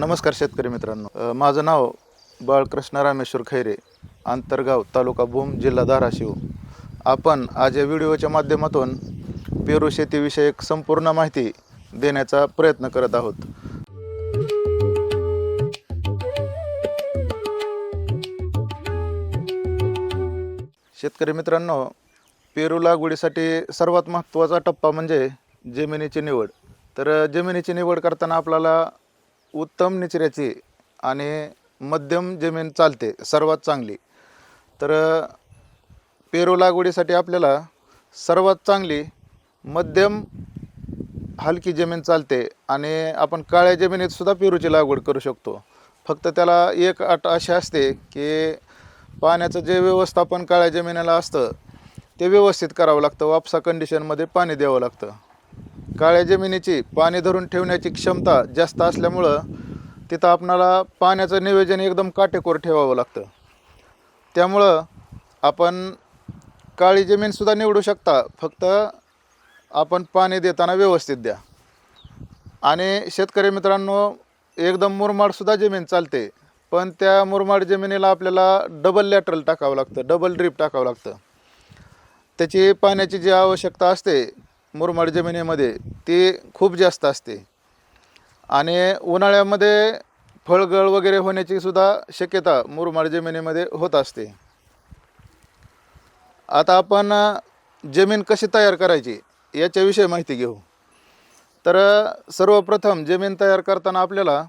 नमस्कार शेतकरी मित्रांनो. माझं नाव बाळकृष्ण रामेश्वर खैरे आंतरगाव तालुका भूम जिल्हा धाराशिव. आपण आज या व्हिडिओच्या माध्यमातून पेरू शेतीविषयक संपूर्ण माहिती देण्याचा प्रयत्न करत आहोत. शेतकरी मित्रांनो पेरू लागवडीसाठी सर्वात महत्त्वाचा टप्पा म्हणजे जमिनीची निवड. तर जमिनीची निवड करताना आपल्याला उत्तम निचऱ्याची आणि मध्यम जमीन चालते सर्वात चांगली. तर पेरू लागवडीसाठी आपल्याला सर्वात चांगली मध्यम हलकी जमीन चालते आणि आपण काळ्या जमिनीत सुद्धा पेरूची लागवड करू शकतो. फक्त त्याला एक अट अशी असते की पाण्याचं जे व्यवस्थापन काळ्या जमिनीला असतं ते व्यवस्थित करावं लागतं. वापसा कंडिशनमध्ये पाणी द्यावं लागतं. काळ्या जमिनीची पाणी धरून ठेवण्याची क्षमता जास्त असल्यामुळं तिथं आपणाला पाण्याचं नियोजन एकदम काटेकोर ठेवावं लागतं. त्यामुळं आपण काळी जमीनसुद्धा निवडू शकता फक्त आपण पाणी देताना व्यवस्थित द्या. आणि शेतकरी मित्रांनो एकदम मुरमाडसुद्धा जमीन चालते पण त्या मुरमाड जमिनीला आपल्याला डबल लॅटरल टाकावं लागतं डबल ड्रीप टाकावं लागतं. त्याची पाण्याची जी आवश्यकता असते मुरमाड जमिनीमध्ये ती खूप जास्त असते. आणि उन्हाळ्यामध्ये फळगळ वगैरे होण्याची सुद्धा शक्यता मुरमाड जमिनीमध्ये होत असते. आता आपण जमीन कशी तयार करायची याच्याविषयी माहिती घेऊ. तर सर्वप्रथम जमीन तयार करताना आपल्याला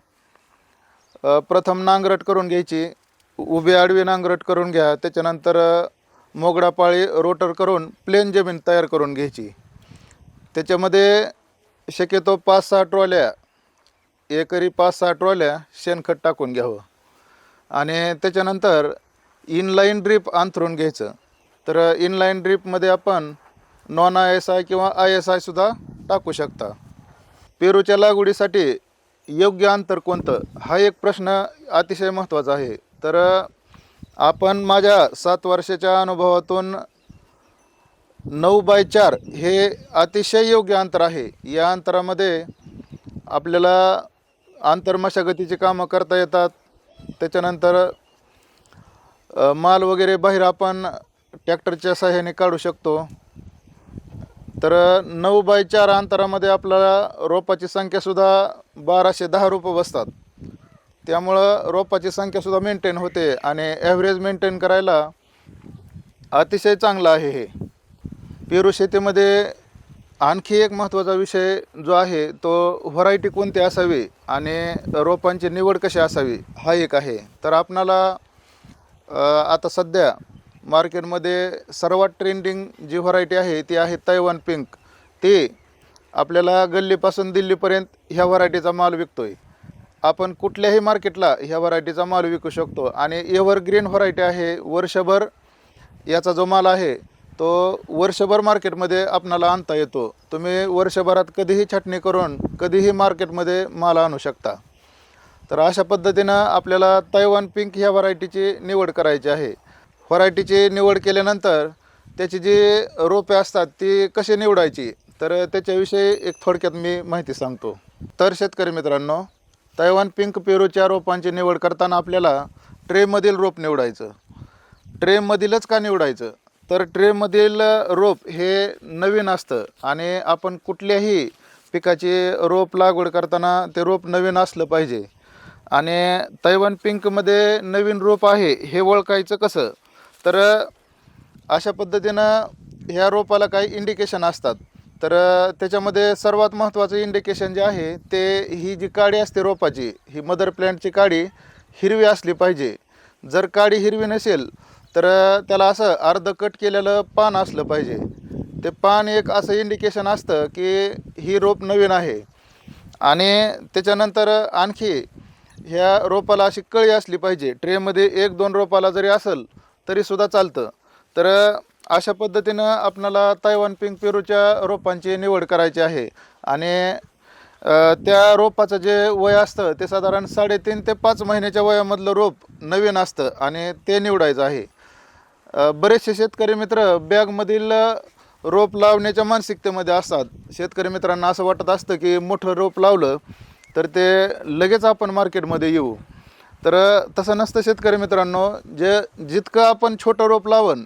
प्रथम नांगरट करून घ्यायची. उभी आडवी नांगरट करून घ्या. त्याच्यानंतर मोगडा पाळी रोटर करून प्लेन जमीन तयार करून घ्यायची. त्याच्यामध्ये शक्यतो पाच सहा ट्रॉल्या एकरी पाच सहा ट्रॉल्या शेणखत टाकून घ्यावं. आणि त्याच्यानंतर इनलाईन ड्रीप अंथरून घ्यायचं. तर इनलाईन ड्रीपमध्ये आपण नॉन आय एस आय किंवा आय एस आयसुद्धा टाकू शकता. पेरूच्या लागवडीसाठी योग्य अंतर कोणतं? हा एक प्रश्न अतिशय महत्त्वाचा आहे. तर आपण माझ्या सात वर्षाच्या अनुभवातून नऊ बाय चार हे अतिशय योग्य अंतर आहे. या अंतरामध्ये आपल्याला आंतरमशागतीची कामं करता येतात. त्याच्यानंतर माल वगैरे बाहेर आपण ट्रॅक्टरच्या सहाय्याने काढू शकतो. तर नऊ बाय चार अंतरामध्ये आपल्याला रोपाची संख्यासुद्धा बाराशे दहा रोपं बसतात. त्यामुळं रोपाची संख्यासुद्धा मेंटेन होते आणि ॲव्हरेज मेंटेन करायला अतिशय चांगलं आहे हे. पेरू शेतीमध्ये आणखी एक महत्त्वाचा विषय जो आहे तो व्हरायटी कोणती असावी आणि रोपांची निवड कशी असावी हा एक आहे. तर आपणाला आता सध्या मार्केटमध्ये सर्वात ट्रेंडिंग जी व्हरायटी आहे ती आहे तैवान पिंक ती आपल्याला गल्लीपासून दिल्लीपर्यंत ह्या व्हरायटीचा माल विकतो आहे आपण कुठल्याही मार्केटला ह्या व्हरायटीचा माल विकू शकतो आणि एव्हरग्रीन व्हरायटी आहे वर्षभर याचा जो माल आहे तो वर्षभर मार्केटमध्ये आपणाला आणता येतो. तुम्ही वर्षभरात कधीही छाटणी करून कधीही मार्केटमध्ये माल आणू शकता. तर अशा पद्धतीनं आपल्याला तैवान पिंक ह्या व्हरायटीची निवड करायची आहे. व्हरायटीची निवड केल्यानंतर त्याची जी रोपे असतात ती कशी निवडायची? तर त्याच्याविषयी एक थोडक्यात मी माहिती सांगतो. तर शेतकरी मित्रांनो तैवान पिंक पेरूच्या रोपांची निवड करताना आपल्याला ट्रेमधील रोप निवडायचं. ट्रेमधीलच का निवडायचं? तर ट्रेमधील रोप हे नवीन असतं आणि आपण कुठल्याही पिकाची रोप लागवड करताना ते रोप नवीन असलं पाहिजे. आणि तैवान पिंकमध्ये नवीन रोप आहे हे ओळखायचं कसं? तर अशा पद्धतीनं ह्या रोपाला काही इंडिकेशन असतात. तर त्याच्यामध्ये सर्वात महत्त्वाचं इंडिकेशन जे आहे ते ही जी काडी असते रोपाची ही मदर प्लॅन्टची काडी हिरवी असली पाहिजे. जर काडी हिरवी नसेल तर त्याला असं अर्ध कट केलेलं पान असलं पाहिजे. ते पान एक असं इंडिकेशन असतं की ही रोप नवीन आहे. आणि त्याच्यानंतर आणखी ह्या रोपाला अशी कळी असली पाहिजे. ट्रेमध्ये एक दोन रोपाला जरी असेल तरीसुद्धा चालतं. तर अशा पद्धतीनं आपणाला तैवान पिंक पेरूच्या रोपांची निवड करायची आहे. आणि त्या रोपाचं जे वय असतं ते साधारण साडेतीन ते पाच महिन्याच्या वयामधलं रोप नवीन असतं आणि ते निवडायचं आहे. बरेचसे शेतकरी मित्र बॅगमधील रोप लावण्याच्या मानसिकतेमध्ये असतात. शेतकरी मित्रांना असं वाटत असतं की मोठं रोप लावलं तर ते लगेच आपण मार्केटमध्ये येऊ. तर तसं नसतं शेतकरी मित्रांनो. जे जितकं आपण छोटं रोप लावन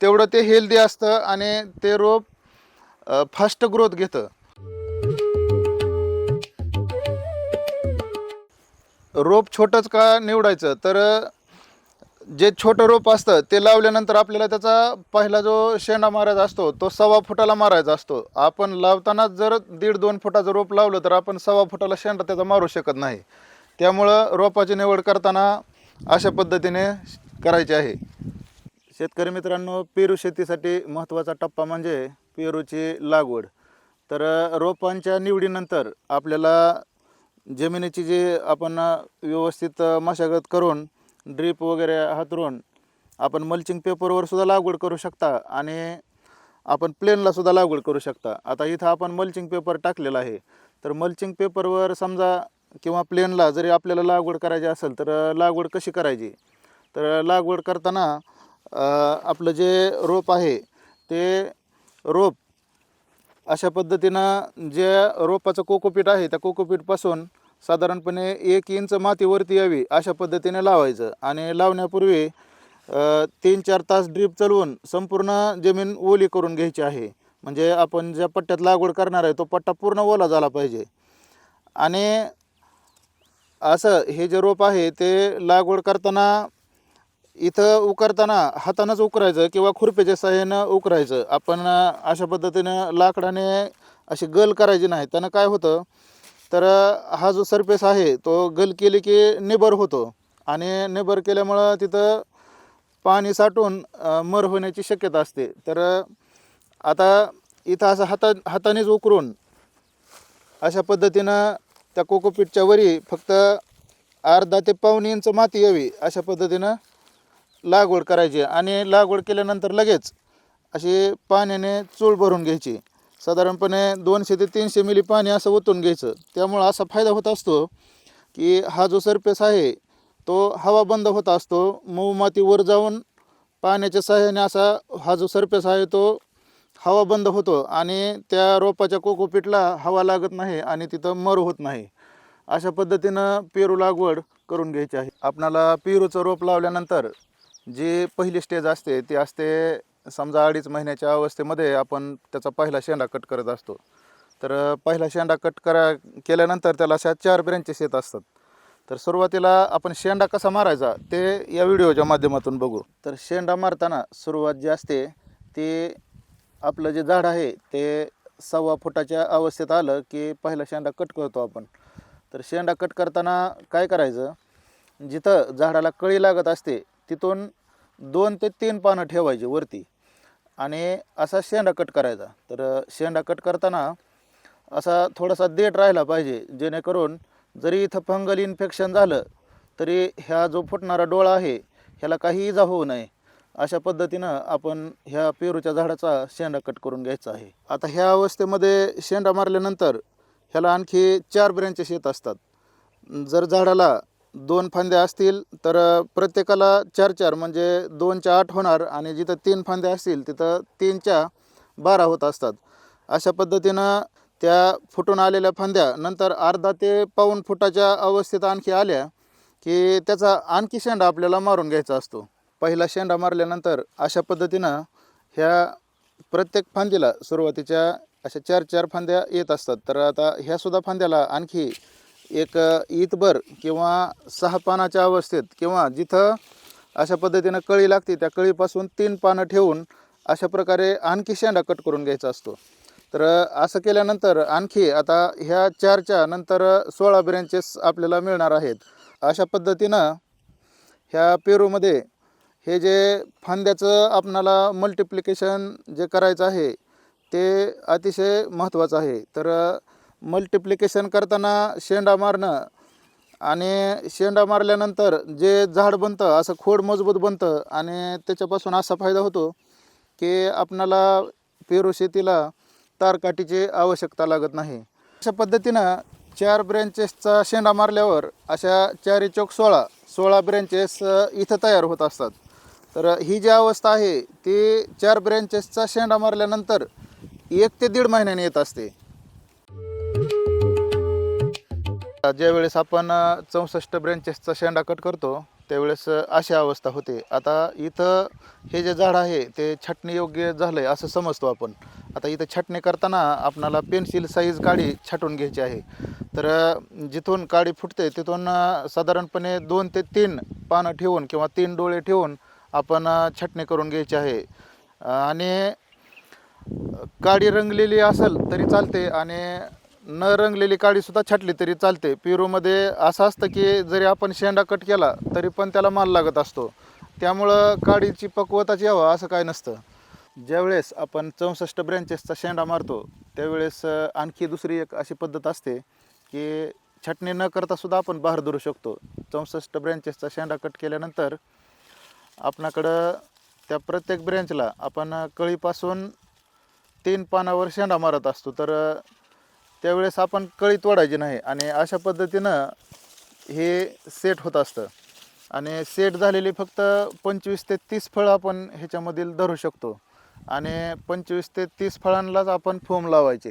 तेवढं ते हेल्दी असतं आणि ते रोप फास्ट ग्रोथ घेतं. रोप छोटंच का निवडायचं? तर जे छोटं रोप असतं ते लावल्यानंतर आपल्याला त्याचा पहिला जो शेंडा मारायचा असतो तो सव्वा फुटाला मारायचा असतो. आपण लावताना जर दीड दोन फुटाचं रोप लावलं तर आपण सव्वा फुटाला शेंडा त्याचा मारू शकत नाही. त्यामुळं रोपाची निवड करताना अशा पद्धतीने करायची आहे. शेतकरी मित्रांनो पेरू शेतीसाठी महत्त्वाचा टप्पा म्हणजे पेरूची लागवड. तर रोपांच्या निवडीनंतर आपल्याला जमिनीची जी आपण व्यवस्थित मशागत करून ड्रीप वगैरे हातरून आपण मल्चिंग पेपरवर सुद्धा लागवड करू शकता आणि आपण प्लेनला सुद्धा लागवड करू शकता. आता इथं आपण मल्चिंग पेपर टाकलेला आहे. तर मल्चिंग पेपरवर समजा किंवा प्लेनला जरी आपल्याला लागवड करायची असेल तर लागवड कशी करायची? तर लागवड करताना आपलं जे रोप आहे ते रोप अशा पद्धतीनं जे रोपाचं कोकोपीट आहे त्या कोकोपीटपासून साधारणपणे एक इंच मातीवरती यावी अशा पद्धतीने लावायचं. आणि लावण्यापूर्वी तीन चार तास ड्रीप चालवून संपूर्ण जमीन ओली करून घ्यायची आहे. म्हणजे आपण ज्या पट्ट्यात लागवड करणार आहे तो पट्टा पूर्ण ओला झाला पाहिजे. आणि असं हे जे रोप आहे ते लागवड करताना इथं उकरताना हातानंच उकरायचं किंवा खुरप्याच्या सहाय्यानं उकरायचं. आपण अशा पद्धतीनं लाकडाने अशी गल करायची नाही. त्यानं काय होतं तर हा जो सरफेस आहे तो गल केली की निबर होतो. आणि निबर केल्यामुळं तिथं पाणी साठून मर होण्याची शक्यता असते. तर आता इथं असं हाता हातानेच उकरून अशा पद्धतीनं त्या कोकोपीटच्या वरी फक्त अर्धा ते पावणे इंच माती यावी अशा पद्धतीनं लागवड करायची. आणि लागवड केल्यानंतर लगेच अशी पाण्याने चूळ भरून घ्यायची. साधारणपणे दोनशे ते तीनशे मिली पाणी असं ओतून घ्यायचं. त्यामुळं असा फायदा होत असतो की हा जो सरफेस आहे तो हवा बंद होत असतो. मऊ मातीवर जाऊन पाण्याच्या सहाय्याने असा हा जो सरफेस आहे तो हवा बंद होतो आणि त्या रोपाच्या कोकोपीटला हवा लागत नाही आणि तिथं मर होत नाही. अशा पद्धतीनं पेरू लागवड करून घ्यायची आहे. आपणाला पेरूचं रोप लावल्यानंतर जी पहिली स्टेज असते ती असते समजा अडीच महिन्याच्या अवस्थेमध्ये आपण त्याचा पहिला शेंडा कट करत असतो. तर पहिला शेंडा कट करा केल्यानंतर त्याला अशा चार ब्रँचेस येत असतात. तर सुरुवातीला आपण शेंडा कसा मारायचा ते या व्हिडिओच्या माध्यमातून बघू. तर शेंडा मारताना सुरुवात जी असते ती आपलं जे झाड आहे ते सव्वा फुटाच्या अवस्थेत आलं की पहिला शेंडा कट करतो आपण. तर शेंडा कट करताना काय करायचं जिथं झाडाला कळी लागत असते तिथून दोन ते तीन पानं ठेवायची वरती. आणि असा शेंडा कट करायचा. तर शेंडा कट करताना असा थोडासा देठ राहिला पाहिजे जेणेकरून जरी इथं फंगल इन्फेक्शन झालं तरी ह्या जो फुटणारा डोळा आहे ह्याला काही इजा होऊ नये. अशा पद्धतीनं आपण ह्या पेरूच्या झाडाचा शेंडा कट करून घ्यायचा आहे. आता ह्या अवस्थेमध्ये शेंडा मारल्यानंतर ह्याला आणखी चार ब्रँचेस येत असतात. जर झाडाला दोन फांद्या असतील तर प्रत्येकाला चार चार म्हणजे दोनच्या आठ होणार आणि जिथं तीन फांद्या असतील तिथं तीनच्या बारा होत असतात. अशा पद्धतीनं त्या फुटून आलेल्या फांद्या नंतर अर्धा ते पाऊण फुटाच्या अवस्थेत आणखी आल्या की त्याचा आणखी शेंडा आपल्याला मारून घ्यायचा असतो. पहिला शेंडा मारल्यानंतर अशा पद्धतीनं ह्या प्रत्येक फांदीला सुरुवातीच्या अशा चार चार फांद्या येत असतात. तर आता ह्यासुद्धा फांद्याला आणखी एक ईतभर किंवा सहा पानाच्या अवस्थेत किंवा जिथं अशा पद्धतीनं कळी लागते त्या कळीपासून तीन पानं ठेवून अशा प्रकारे आणखी शेंडा कट करून घ्यायचा असतो. तर असं केल्यानंतर आणखी आता ह्या चारच्या नंतर सोळा ब्रँचेस आपल्याला मिळणार आहेत. अशा पद्धतीनं ह्या पेरूमध्ये हे जे फांद्याचं आपणाला मल्टिप्लिकेशन जे करायचं आहे ते अतिशय महत्त्वाचं आहे. तर मल्टिप्लिकेशन करताना शेंडा मारणं आणि शेंडा मारल्यानंतर जे झाड बनतं असं खोड मजबूत बनतं आणि त्याच्यापासून असा फायदा होतो की आपणाला पेरू शेतीला तारकाठीची आवश्यकता लागत नाही. अशा पद्धतीनं चार ब्रँचेसचा शेंडा मारल्यावर अशा चारी चौक सोळा सोळा ब्रँचेस इथं तयार होत असतात. तर ही जी अवस्था आहे ती चार ब्रँचेसचा शेंडा मारल्यानंतर एक ते दीड महिन्याने येत असते. ज्यावेळेस आपण चौसष्ट ब्रँचेसचा शेंडा कट करतो त्यावेळेस अशी अवस्था होते. आता इथं हे जे झाड आहे ते छाटणी योग्य झालं आहे असं समजतो आपण. आता इथं छाटणी करताना आपणाला पेन्सिल साईज काडी छाटून घ्यायची आहे. तर जिथून काडी फुटते तिथून साधारणपणे दोन ते तीन पानं ठेवून किंवा तीन डोळे ठेवून आपण छटणी छाटणी करून घ्यायची आहे. आणि काडी रंगलेली असेल तरी चालते आणि न रंगलेली काडी सुद्धा छाटली तरी चालते. पेरूमध्ये असं असतं की जरी आपण शेंडा कट केला तरी पण त्याला माल लागत असतो. त्यामुळं काडीची पक्वताच यावं असं काय नसतं. ज्यावेळेस आपण चौसष्ट ब्रँचेसचा शेंडा मारतो त्यावेळेस आणखी दुसरी एक अशी पद्धत असते की छटणी न करता सुद्धा आपण बाहेर धरू शकतो. चौसष्ट ब्रँचेसचा शेंडा कट केल्यानंतर आपणाकडं त्या प्रत्येक ब्रँचला आपण कळीपासून तीन पानावर शेंडा मारत असतो. तर त्यावेळेस आपण कळी तोडायची नाही आणि अशा पद्धतीनं हे सेट होत असतं. आणि सेट झालेली फक्त पंचवीस ते तीस फळं आपण ह्याच्यामधील धरू शकतो. आणि पंचवीस ते तीस फळांनाच आपण फोम लावायचे.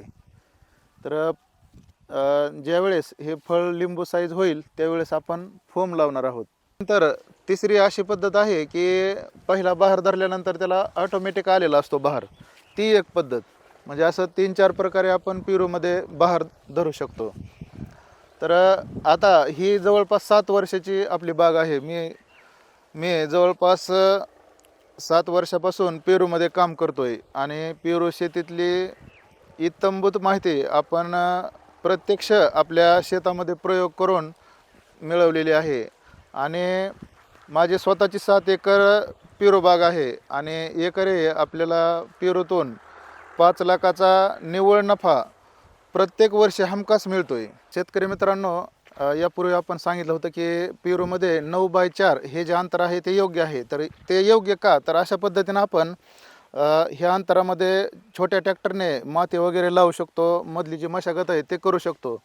तर ज्यावेळेस हे फळ लिंबू साईज होईल त्यावेळेस आपण फोम लावणार आहोत. नंतर तिसरी अशी पद्धत आहे की पहिला बहार धरल्यानंतर त्याला ऑटोमॅटिक आलेला असतो बहार. ती एक पद्धत. म्हणजे असं तीन चार प्रकारे आपण पिरूमध्ये बहार धरू शकतो. तर आता ही जवळपास सात वर्षाची आपली बाग आहे. मी मी जवळपास सात वर्षापासून पेरूमध्ये काम करतो आहे आणि पेरू शेतीतली इतंभूत माहिती आपण प्रत्यक्ष आपल्या शेतामध्ये प्रयोग करून मिळवलेली आहे. आणि माझी स्वतःची सात एकर पेरू बाग आहे. आणि एकरे आपल्याला पेरूतून पाच लाखाचा निव्वळ नफा प्रत्येक वर्षी हमखास आहे शेतकरी मित्रांनो यापूर्वी आपण सांगितलं होतं की पेरूमध्ये नऊ बाय चार हे जे अंतर आहे ते योग्य आहे. तर ते योग्य का? तर अशा पद्धतीनं आपण ह्या अंतरामध्ये छोट्या ट्रॅक्टरने माती वगैरे लावू शकतो मधली जी मशागत आहे ते करू शकतो.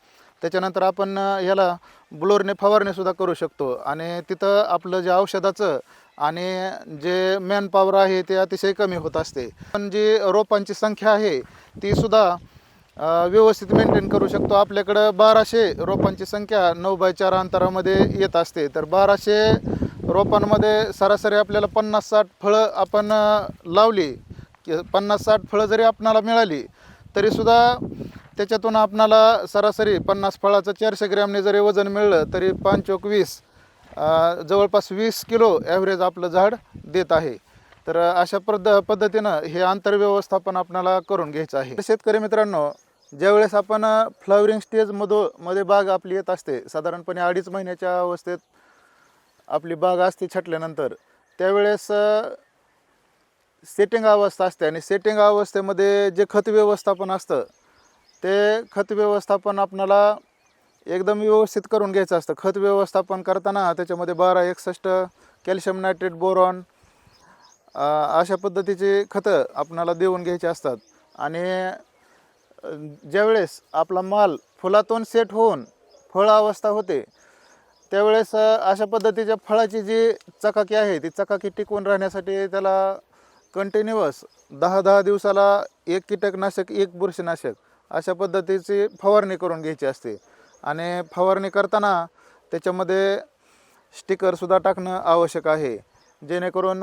त्याच्यानंतर आपण ह्याला ब्लोरने फवारणीसुद्धा करू शकतो. आणि तिथं आपलं जे औषधाचं आणि जे मॅनपॉवर आहे ते अतिशय कमी होत असते. पण जी रोपांची संख्या आहे ती सुद्धा व्यवस्थित मेंटेन करू शकतो. आपल्याकडं बाराशे रोपांची संख्या नऊ बाय चार अंतरामध्ये येत असते. तर बाराशे रोपांमध्ये सरासरी आपल्याला पन्नास साठ फळं आपण लावली पन्नास साठ फळं जरी आपणाला मिळाली तरीसुद्धा त्याच्यातून आपणाला सरासरी पन्नास फळाचं चारशे ग्रॅमने जरी वजन मिळलं तरी पंचोक वीस जवळपास वीस किलो ॲव्हरेज आपलं झाड देत आहे. तर अशा पद्ध पद्धतीनं हे आंतरव्यवस्थापन आपणाला करून घ्यायचं आहे. शेतकरी मित्रांनो ज्यावेळेस आपण फ्लॉवरिंग स्टेजमधो मध्ये बाग आपली येत असते साधारणपणे अडीच महिन्याच्या अवस्थेत आपली बाग असते छाटल्यानंतर त्यावेळेस सेटिंग अवस्था असते आणि सेटिंग अवस्थेमध्ये जे खत व्यवस्थापन असतं ते खत व्यवस्थापन आपणाला एकदम व्यवस्थित करून घ्यायचं असतं. खत व्यवस्थापन करताना त्याच्यामध्ये बारा एकसष्ट कॅल्शियम नायट्रेट बोरॉन अशा पद्धतीची खतं आपणाला देऊन घ्यायची असतात. आणि ज्यावेळेस आपला माल फुलातून सेट होऊन फळ अवस्था होते त्यावेळेस अशा पद्धतीच्या फळाची जी चकाकी आहे ती चकाकी टिकून राहण्यासाठी त्याला कंटिन्युअस दहा दहा दिवसाला एक कीटकनाशक एक बुरशीनाशक अशा पद्धतीची फवारणी करून घ्यायची असते. आणि फवारणी करताना त्याच्यामध्ये स्टिकरसुद्धा टाकणं आवश्यक आहे. जेणेकरून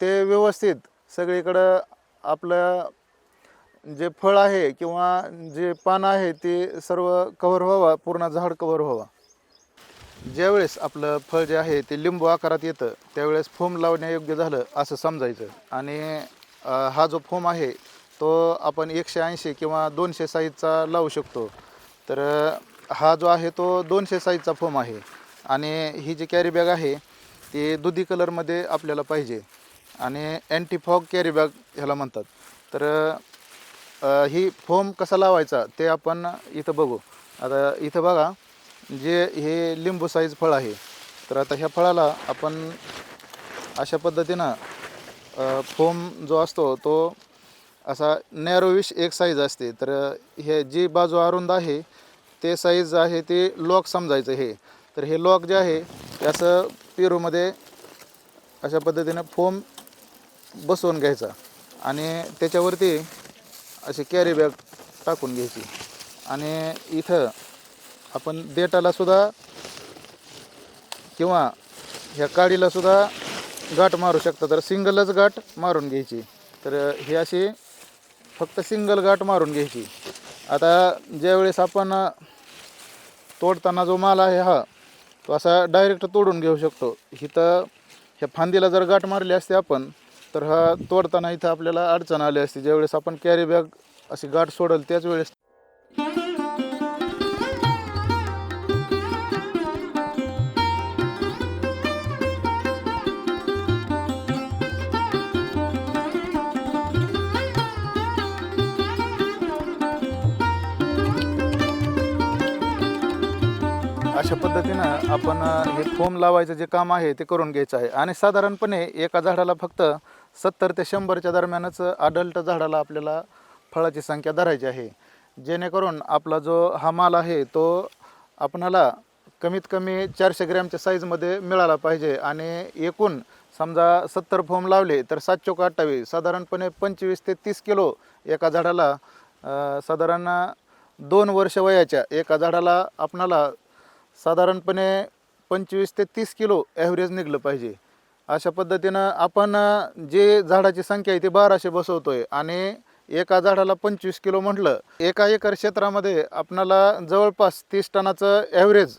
ते व्यवस्थित सगळीकडं आपलं जे फळ आहे किंवा जे पानं आहे ते सर्व कव्हर व्हावा पूर्ण झाड कव्हर व्हावा. ज्यावेळेस आपलं फळ जे आहे ते लिंबू आकारात येतं त्यावेळेस फोम लावण्यायोग्य झालं असं समजायचं. आणि हा जो फोम आहे तो आपण एकशे ऐंशी किंवा दोनशे साईजचा लावू शकतो. तर हा जो आहे तो दोनशे साईजचा फोम आहे. आणि ही जी कॅरी बॅग आहे ती दुधी कलरमध्ये आपल्याला पाहिजे. आणि अँटीफॉग कॅरी बॅग ह्याला म्हणतात. तर अ, ही फोम कसा लावायचा ते आपण इथं बघू. आता इथं बघा जे हे लिंबू साईज फळ आहे. तर आता ह्या फळाला आपण अशा पद्धतीनं अ, फोम जो असतो तो असा नॅरोविश एक साईज असते. तर हे जी बाजू अरुंद आहे ते साईज आहे ते लॉक समजायचं हे. तर हे लॉक जे आहे त्याचं पेरूमध्ये अशा पद्धतीनं फोम बसवून घ्यायचा. आणि त्याच्यावरती अशी कॅरी बॅग टाकून घ्यायची. आणि इथं आपण देटालासुद्धा किंवा ह्या काडीला सुद्धा गाठ मारू शकता. तर सिंगलच गाठ मारून घ्यायची. तर ही अशी फक्त सिंगल गाठ मारून घ्यायची. आता ज्यावेळेस आपण तोडताना जो माल आहे हा तो असा डायरेक्ट तोडून घेऊ शकतो. इथं ह्या फांदीला जर गाठ मारली असते आपण तर हा तोडताना इथं आपल्याला अडचण आली असते. ज्यावेळेस आपण कॅरी बॅग अशी गाठ सोडल त्याच वेळेस पद्धतीनं आपण हे फोम लावायचं जे काम आहे ते करून घ्यायचं आहे. आणि साधारणपणे एका झाडाला फक्त सत्तर ते शंभरच्या दरम्यानच अडल्ट झाडाला आपल्याला फळाची संख्या धरायची आहे. जेणेकरून आपला जो हा माल आहे तो आपणाला कमीत कमी चारशे ग्रॅमच्या साईजमध्ये मिळाला पाहिजे. आणि एकूण समजा सत्तर फोम लावले तर सात चौक अठ्ठावीस. साधारणपणे पंचवीस ते तीस किलो एका झाडाला साधारण दोन वर्ष वयाच्या एका झाडाला आपणाला साधारणपणे पंचवीस ते तीस किलो ॲव्हरेज निघलं पाहिजे. अशा पद्धतीनं आपण जे झाडाची संख्या आहे ती बाराशे बसवतोय आणि एका झाडाला पंचवीस किलो म्हटलं एका एकर क्षेत्रामध्ये आपणाला जवळपास तीस टनाचं ॲव्हरेज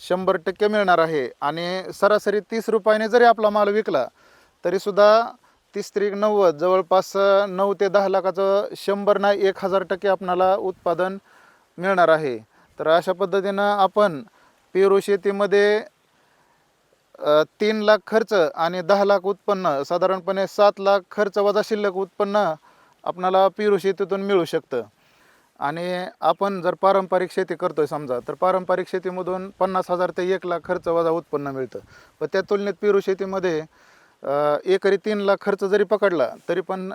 शंभर टक्के मिळणार आहे आणि सरासरी तीस रुपयाने जरी आपला माल विकला तरीसुद्धा तीस त्रिक नव्वद जवळपास नऊ ते दहा लाखाचं शंभर ना एक हजार टक्के आपणाला उत्पादन मिळणार आहे. तर अशा पद्धतीनं आपण पेरू शेतीमध्ये तीन लाख खर्च आणि दहा लाख उत्पन्न साधारणपणे सात लाख खर्च वजा शिल्लक उत्पन्न आपणाला पेरू शेतीतून मिळू शकतं. आणि आपण जर पारंपरिक शेती करतोय समजा तर पारंपरिक शेतीमधून पन्नास हजार ते एक लाख खर्च वजा उत्पन्न मिळतं. पण त्या तुलनेत पेरू शेतीमध्ये एकरी तीन लाख खर्च जरी पकडला तरी पण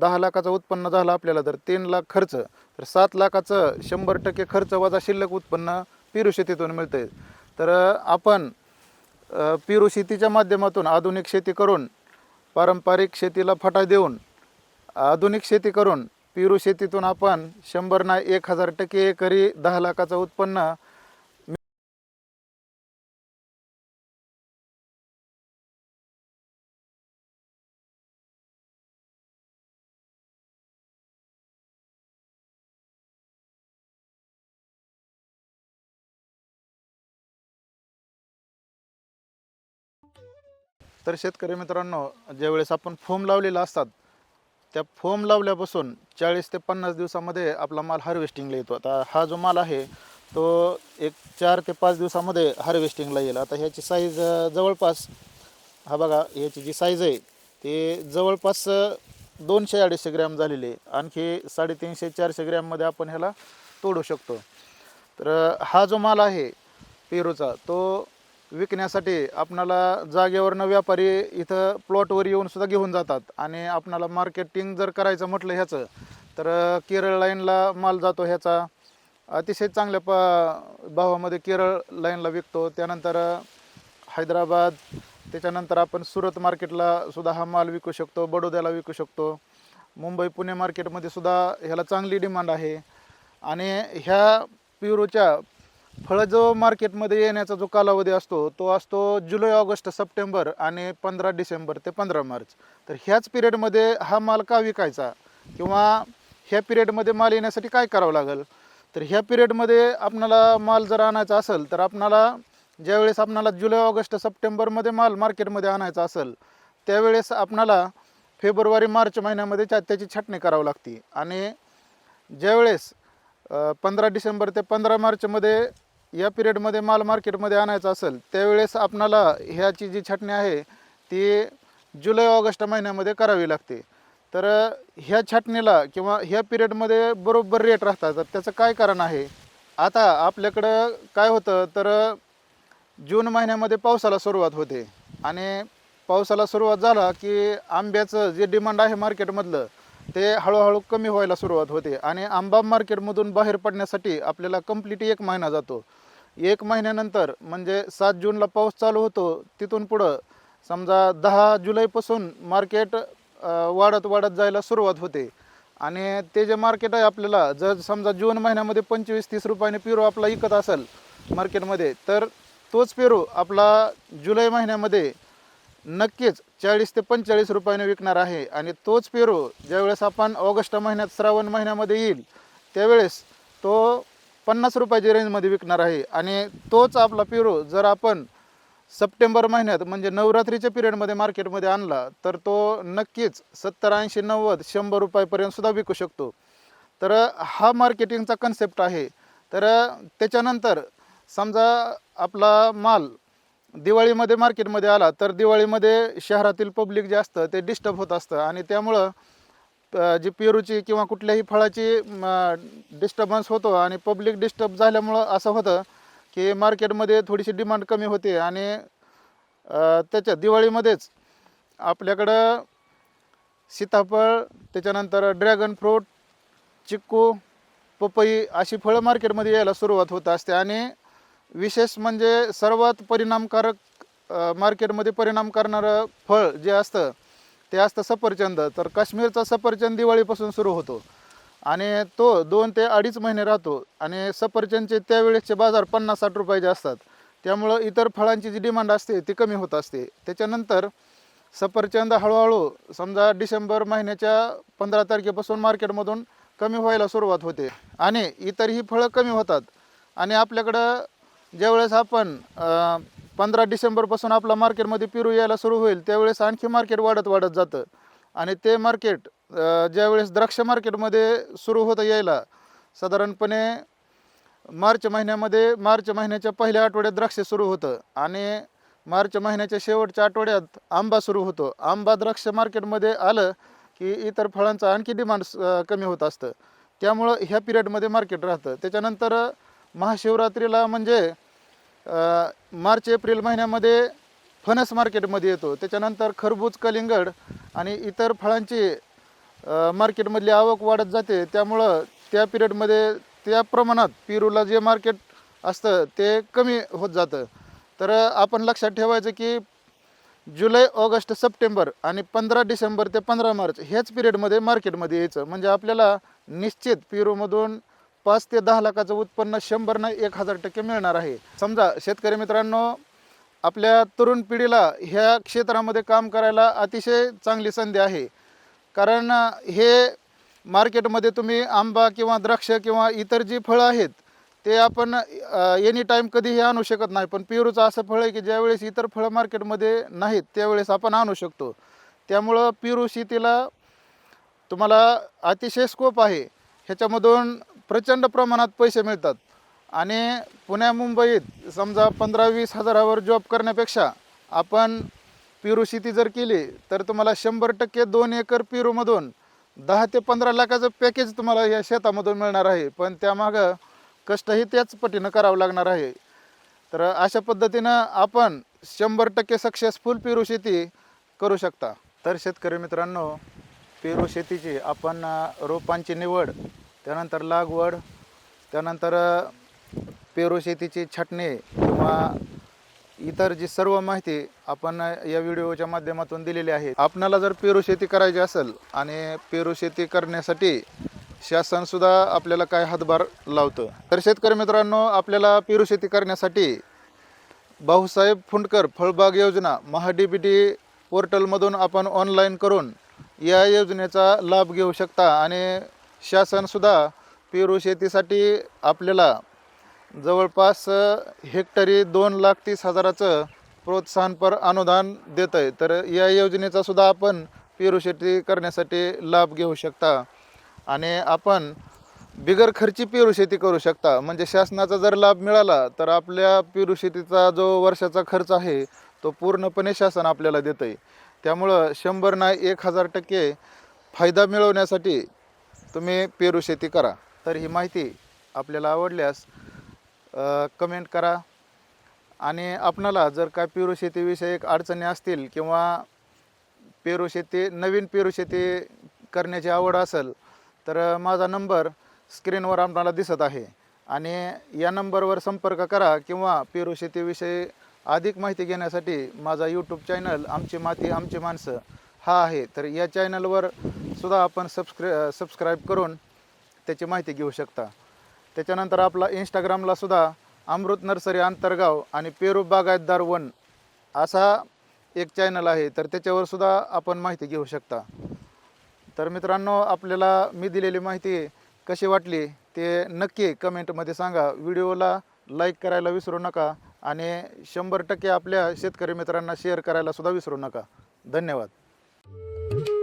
दहा लाखाचं उत्पन्न झालं आपल्याला तर तीन लाख खर्च तर सात लाखाचं शंभर टक्के खर्च वजा शिल्लक उत्पन्न पेरू शेतीतून मिळते तर आपण पेरू शेतीच्या माध्यमातून आधुनिक शेती करून पारंपरिक शेतीला फटा देऊन आधुनिक शेती करून पेरू शेतीतून आपण शंभर ना एक हजार टक्के एकरी दहा लाखाचं उत्पन्न तर शेतकरी मित्रांनो ज्यावेळेस आपण फोम लावलेला असतात त्या फोम लावल्यापासून चाळीस ते पन्नास दिवसामध्ये आपला माल हार्वेस्टिंगला येतो. आता हा जो माल आहे तो एक चार ते पाच दिवसामध्ये हार्वेस्टिंगला येईल. आता ह्याची साईज जवळपास हा बघा ह्याची जी साईज आहे ती जवळपास दोनशे अडीचशे ग्रॅम झालेली आहे. आणखी साडेतीनशे चारशे ग्रॅममध्ये आपण ह्याला तोडू शकतो. तर हा जो माल आहे पेरूचा तो विकण्यासाठी आपणाला जागेवरनं व्यापारी इथं प्लॉटवर येऊन सुद्धा घेऊन जातात. आणि आपणाला मार्केटिंग जर करायचं म्हटलं ह्याचं तर केरळ लाईनला माल जातो ह्याचा. अतिशय चांगल्या प भावामध्ये केरळ लाईनला विकतो. त्यानंतर हैदराबाद त्याच्यानंतर आपण सुरत मार्केटला सुद्धा हा माल विकू शकतो बडोद्याला विकू शकतो. मुंबई पुणे मार्केटमध्ये सुद्धा ह्याला चांगली डिमांड आहे. आणि ह्या पिरूच्या फळं जो मार्केटमध्ये येण्याचा जो कालावधी असतो तो असतो जुलै ऑगस्ट सप्टेंबर आणि पंधरा डिसेंबर ते पंधरा मार्च. तर ह्याच पिरियडमध्ये हा माल का विकायचा किंवा ह्या पिरियडमध्ये माल येण्यासाठी काय करावं लागेल? तर ह्या पिरियडमध्ये आपणाला माल जर आणायचा असेल तर आपणाला ज्यावेळेस आपणाला जुलै ऑगस्ट सप्टेंबरमध्ये माल मार्केटमध्ये आणायचा असेल त्यावेळेस आपणाला फेब्रुवारी मार्च महिन्यामध्ये त्या त्याची छाटणी करावी लागते. आणि ज्यावेळेस पंधरा डिसेंबर ते पंधरा मार्चमध्ये या पिरियडमध्ये माल मार्केटमध्ये आणायचा असेल त्यावेळेस आपणाला ह्याची जी छाटणी आहे ती जुलै ऑगस्ट महिन्यामध्ये करावी लागते. तर ह्या छाटणीला किंवा ह्या पिरियडमध्ये बरोबर रेट राहतात. तर त्याचं काय कारण आहे? आता आपल्याकडं काय होतं? तर जून महिन्यामध्ये पावसाला सुरुवात होते. आणि पावसाला सुरुवात झाला की आंब्याचं जे डिमांड आहे मार्केटमधलं ते हळूहळू कमी व्हायला सुरुवात होते. आणि आंबा मार्केटमधून बाहेर पडण्यासाठी आपल्याला कंप्लीट एक महिना जातो. एक महिन्यानंतर म्हणजे सात जूनला पाऊस चालू होतो तिथून पुढं समजा दहा जुलैपासून मार्केट वाढत वाढत जायला सुरुवात होते. आणि ते जे मार्केट आहे आपल्याला जर समजा जून महिन्यामध्ये पंचवीस तीस रुपयाने पेरू आपला विकत असेल मार्केटमध्ये तर तोच पेरू आपला जुलै महिन्यामध्ये नक्कीच चाळीस ते पंचेचाळीस रुपयाने विकणार आहे. आणि तोच पेरू ज्यावेळेस आपण ऑगस्ट महिन्यात श्रावण महिन्यामध्ये येईल त्यावेळेस तो पन्नास रुपयाच्या रेंजमध्ये विकणार आहे. आणि तोच आपला पेरू जर आपण सप्टेंबर महिन्यात म्हणजे नवरात्रीच्या पिरियडमध्ये मार्केटमध्ये आणला तर तो नक्कीच सत्तर ऐंशी नव्वद शंभर रुपयापर्यंतसुद्धा विकू शकतो. तर हा मार्केटिंगचा कन्सेप्ट आहे. तर त्याच्यानंतर समजा आपला माल दिवाळीमध्ये मार्केटमध्ये आला तर दिवाळीमध्ये शहरातील पब्लिक जे असतं ते डिस्टर्ब होत असतं. आणि त्यामुळं जी पेरूची किंवा कुठल्याही फळाची डिस्टर्बन्स होतो आणि पब्लिक डिस्टर्ब झाल्यामुळं असं होतं की मार्केटमध्ये थोडीशी डिमांड कमी होते आणि त्याच्या दिवाळीमध्येच आपल्याकडं सीताफळ त्याच्यानंतर ड्रॅगन फ्रूट चिक्कू पपई अशी फळं मार्केटमध्ये यायला सुरुवात होत असते आणि विशेष म्हणजे सर्वात परिणामकारक मार्केटमध्ये परिणाम करणारं फळ जे असतं ते असतं सफरचंद तर काश्मीरचा सफरचंद दिवाळीपासून सुरू होतो. आणि तो दोन ते अडीच महिने राहतो. आणि सफरचंदचे त्यावेळेसचे बाजार पन्नास साठ रुपयाचे असतात त्यामुळं इतर फळांची जी डिमांड असते ती कमी होत असते. त्याच्यानंतर सफरचंद हळूहळू समजा डिसेंबर महिन्याच्या पंधरा तारखेपासून मार्केटमधून कमी व्हायला सुरुवात होते. आणि इतर ही फळं कमी होतात. आणि आपल्याकडं ज्यावेळेस आपण पंधरा डिसेंबरपासून आपला मार्केटमध्ये पिरू यायला सुरू होईल त्यावेळेस आणखी मार्केट वाढत वाढत जातं. आणि ते मार्केट ज्यावेळेस द्राक्ष मार्केटमध्ये सुरू होतं यायला साधारणपणे मार्च महिन्यामध्ये मार्च महिन्याच्या पहिल्या आठवड्यात द्राक्ष सुरू होतं आणि मार्च महिन्याच्या शेवटच्या आठवड्यात आंबा सुरू होतो. आंबा द्राक्ष मार्केटमध्ये आलं की इतर फळांचा आणखी डिमांड कमी होत असतं. त्यामुळं ह्या पिरियडमध्ये मार्केट राहतं. त्याच्यानंतर महाशिवरात्रीला म्हणजे मार्च एप्रिल महिन्यामध्ये फणस मार्केटमध्ये येतो. त्याच्यानंतर खरबूज कलिंगड आणि इतर फळांची मार्केटमधली आवक वाढत जाते. त्यामुळं त्या पिरियडमध्ये त्या प्रमाणात पेरूला जे मार्केट असतं ते कमी होत जातं. तर आपण लक्षात ठेवायचं की जुलै ऑगस्ट सप्टेंबर आणि पंधरा डिसेंबर ते पंधरा मार्च ह्याच पिरियडमध्ये मार्केटमध्ये यायचं. म्हणजे आपल्याला निश्चित पेरूमधून पाच ते दहा लाखाचं उत्पन्न शंभरनं एक हजार टक्के मिळणार आहे. समजा शेतकरी मित्रांनो आपल्या तरुण पिढीला ह्या क्षेत्रामध्ये काम करायला अतिशय चांगली संधी आहे. कारण हे मार्केटमध्ये तुम्ही आंबा किंवा द्राक्ष किंवा इतर जी फळं आहेत ते आपण एनी टाईम कधीही आणू शकत नाही. पण पेरूचं असं फळ आहे की ज्यावेळेस इतर फळं मार्केटमध्ये नाहीत त्यावेळेस आपण आणू शकतो. त्यामुळं पेरू शेतीला तुम्हाला अतिशय स्कोप आहे. ह्याच्यामधून प्रचंड प्रमाणात पैसे मिळतात. आणि पुण्या मुंबईत समजा पंधरा वीस हजारावर जॉब करण्यापेक्षा आपण पेरू शेती जर केली तर तुम्हाला शंभर टक्के दोन एकर पेरूमधून दहा ते पंधरा लाखाचं पॅकेज तुम्हाला या शेतामधून मिळणार आहे. पण त्यामागं कष्टही त्याच पटीनं करावं लागणार आहे. तर अशा पद्धतीनं आपण शंभर टक्के सक्सेसफुल पेरू शेती करू शकता. तर शेतकरी मित्रांनो पेरू शेतीची आपण रोपांची निवड त्यानंतर लागवड त्यानंतर पेरू शेतीची छाटणी किंवा इतर जी सर्व माहिती आपण या व्हिडिओच्या माध्यमातून दिलेली आहे. आपणाला जर पेरू शेती करायची असेल आणि पेरू शेती करण्यासाठी शासनसुद्धा आपल्याला काय हातभार लावतं? तर शेतकरी मित्रांनो आपल्याला पेरू शेती करण्यासाठी भाऊसाहेब फुंडकर फळबाग योजना महाडीबीटी पोर्टलमधून आपण ऑनलाईन करून या योजनेचा लाभ घेऊ शकता आणि शासनसुद्धा पेरू शेतीसाठी आपल्याला जवळपास हेक्टरी दोन लाख तीस हजाराचं प्रोत्साहनपर अनुदान देत आहे तर या योजनेचा सुद्धा आपण पेरू शेती करण्यासाठी लाभ घेऊ शकता. आणि आपण बिगर खर्ची पेरू शेती करू शकता. म्हणजे शासनाचा जर लाभ मिळाला तर आपल्या पेरू शेतीचा जो वर्षाचा खर्च आहे तो पूर्णपणे शासन आपल्याला देतं आहे त्यामुळं शंभर नाही एक हजार टक्के फायदा मिळवण्यासाठी तुम्ही पेरू शेती करा. तर ही माहिती आपल्याला आवडल्यास कमेंट करा. आणि आपणाला जर का पेरू शेतीविषयक अडचणी असतील किंवा पेरू शेती नवीन पेरू शेती करण्याची आवड असेल तर माझा नंबर स्क्रीनवर आपणाला दिसत आहे. आणि या नंबरवर संपर्क करा किंवा पेरू शेतीविषयी अधिक माहिती घेण्यासाठी माझा यूट्यूब चॅनल आमची माती आमची माणसं हा आहे. तर या चॅनलवर सुद्धा आपण सबस्क्रि सबस्क्राईब करून त्याची माहिती घेऊ शकता. त्याच्यानंतर आपला इंस्टाग्रामला सुद्धा अमृत नर्सरी आंतरगाव आणि पेरू बागायतदार वन असा एक चॅनल आहे. तर त्याच्यावर सुद्धा आपण माहिती घेऊ शकता. तर मित्रांनो आपल्याला मी दिलेली माहिती कशी वाटली ते नक्की कमेंटमध्ये सांगा. व्हिडिओला लाईक करायला विसरू नका आणि शंभर टक्के आपल्या शेतकरी मित्रांना शेअर करायला सुद्धा विसरू नका. धन्यवाद. Thank you.